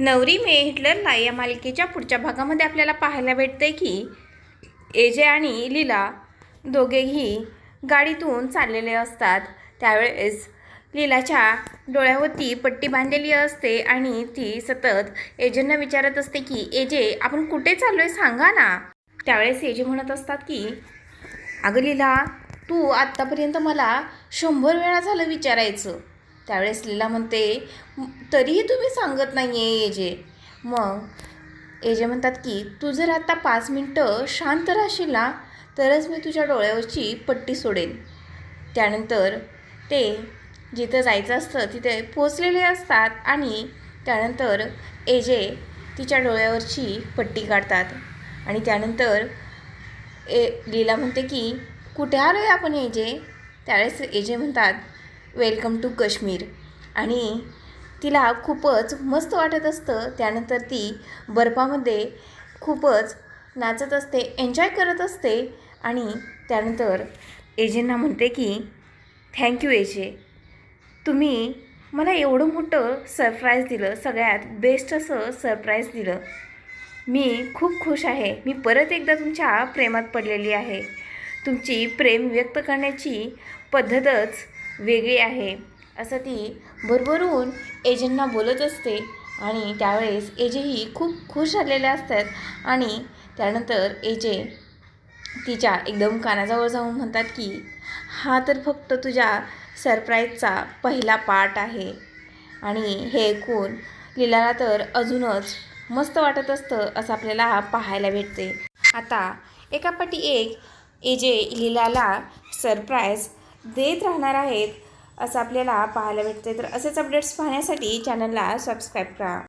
नवरी मे हिटलरला या मालिकेच्या पुढच्या भागामध्ये आपल्याला पाहायला भेटते की एजे आणि लीला दोघेही गाडीतून चाललेले असतात. त्यावेळेस लीलाच्या डोळ्यावरती पट्टी बांधलेली असते आणि ती सतत एजेंना विचारत असते की एजे आपण कुठे चाललोय सांगा ना. त्यावेळेस एजे म्हणत असतात की अगं लीला तू आत्तापर्यंत मला शंभर वेळा झालं विचारायचं. त्यावेळेस लीला म्हणते तरीही तुम्ही सांगत नाही आहे एजे. मग एजे म्हणतात की तू जर आता पाच मिनटं शांत राहशील ना तरच मी तुझ्या डोळ्यावरची पट्टी सोडेन. त्यानंतर ते जिथं जायचं असतं तिथे पोचलेले असतात आणि त्यानंतर एजे तिच्या डोळ्यावरची पट्टी काढतात. आणि त्यानंतर ए लीला म्हणते की कुठे आलो आहे आपण एजे? त्यावेळेस एजे म्हणतात वेलकम टू काश्मीर. आणि तिला खूपच मस्त वाटत असतं. त्यानंतर ती बर्फामध्ये खूपच नाचत असते एन्जॉय करत असते. आणि त्यानंतर एजेंना म्हणते की थँक्यू एजे. तुम्ही मला एवढं मोठं सरप्राईज दिलं सगळ्यात बेस्ट असं सरप्राईज दिलं. मी खूप खुश आहे. मी परत एकदा तुमच्या प्रेमात पडलेली आहे. तुमची प्रेम व्यक्त करण्याची पद्धतच वेगळी आहे. असं ती भरभरून एजेंना बोलत असते आणि त्यावेळेस एजेही खूप खुश झालेले असतात आणि त्यानंतर एजे तिच्या एकदम कानाजवळ जाऊन म्हणतात की हा तर फक्त तुझ्या सरप्राईजचा पहिला पार्ट आहे. आणि हे ऐकून लीलाला तर अजूनच मस्त वाटत असतं असं आपल्याला पाहायला भेटते. आता एकापाठी एक एजे लीलाला सरप्राईज देत राहणार आहेत असं आपल्याला पाहायला भेटते तर असेच अपडेट्स पाहण्यासाठी चॅनलला सबस्क्राईब करा.